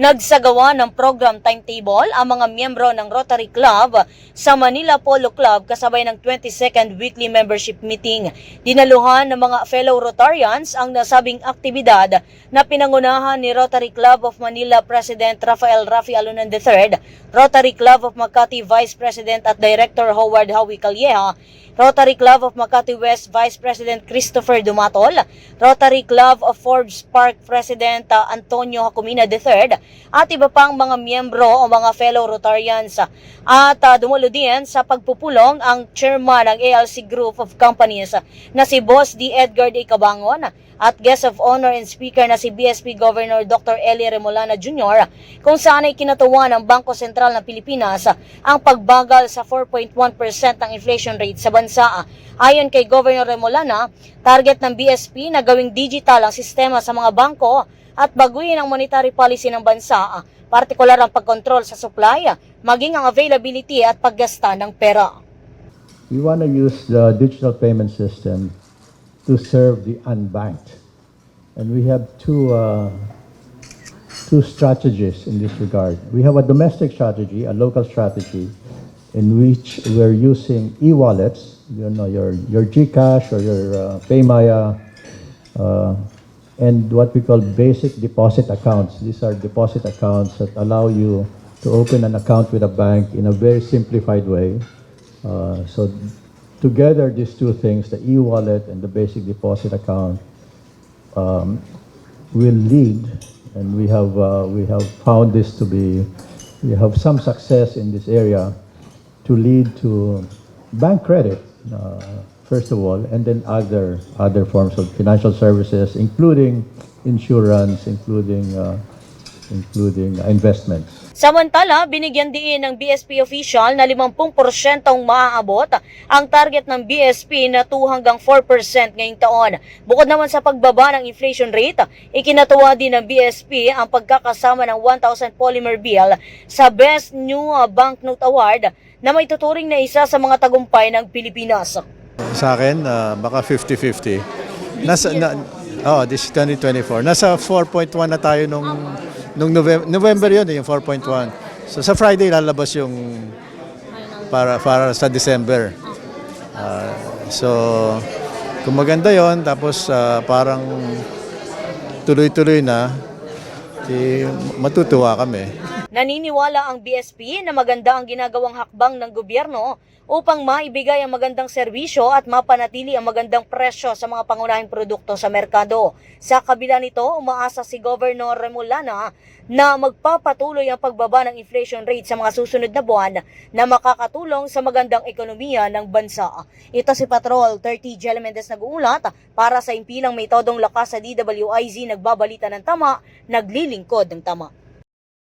Nagsagawa ng program timetable ang mga miyembro ng Rotary Club sa Manila Polo Club kasabay ng 22nd weekly membership meeting. Dinaluhan ng mga fellow Rotarians ang nasabing aktibidad na pinangunahan ni Rotary Club of Manila President Rafael Rafi Alunan III, Rotary Club of Makati Vice President at Director Howard Howie Calleja, Rotary Club of Makati West Vice President Christopher Dumatol, Rotary Club of Forbes Park President uh, Antonio Jacomina III, at iba pang mga miyembro o mga fellow Rotarians. At uh, dumulo din sa pagpupulong ang chairman ng ALC Group of Companies na si Boss D. Edgar D. Cabangon at guest of honor and speaker na si BSP Governor Dr. Eli Remolana Jr. kung saan ay kinatuwa ng Bangko Sentral ng Pilipinas ang pagbagal sa 4.1% ng inflation rate sa bansa. Ayon kay Governor Remolana, target ng BSP na gawing digital ang sistema sa mga bangko at baguhin ang monetary policy ng bansa, partikular ang pagkontrol sa supply, maging ang availability at paggasta ng pera. We want to use the digital payment system to serve the unbanked. And we have two, uh, two strategies in this regard. We have a domestic strategy, a local strategy, in which we're using e-wallets, you know, your, your GCash or your uh, Paymaya, uh, and what we call basic deposit accounts. These are deposit accounts that allow you to open an account with a bank in a very simplified way. Uh, so together, these two things, the e-wallet and the basic deposit account, um, will lead, and we have uh, we have found this to be, we have some success in this area, to lead to bank credit, uh, first of all, and then other other forms of financial services, including insurance, including uh, including investments. Samantala, binigyan din ng BSP official na 50% ang maaabot ang target ng BSP na 2 hanggang 4% ngayong taon. Bukod naman sa pagbaba ng inflation rate, ikinatuwa din ng BSP ang pagkakasama ng 1,000 polymer bill sa Best New Banknote Award na may tuturing na isa sa mga tagumpay ng Pilipinas. Sa akin, ah, baka 50-50. Nasa, na, oh, this is 2024. Nasa 4.1 na tayo nung, nung November, November yun, eh, yung 4.1. So sa Friday lalabas yung para, para sa December. Ah, so, kung maganda yon tapos ah, parang tuloy-tuloy na, di, matutuwa kami. Naniniwala ang BSP na maganda ang ginagawang hakbang ng gobyerno upang maibigay ang magandang serbisyo at mapanatili ang magandang presyo sa mga pangunahing produkto sa merkado. Sa kabila nito, umaasa si Governor Remolana na magpapatuloy ang pagbaba ng inflation rate sa mga susunod na buwan na makakatulong sa magandang ekonomiya ng bansa. Ito si Patrol 30 Jelly Mendez nag-uulat para sa impilang may lakas sa DWIZ nagbabalita ng tama, naglilingkod ng tama.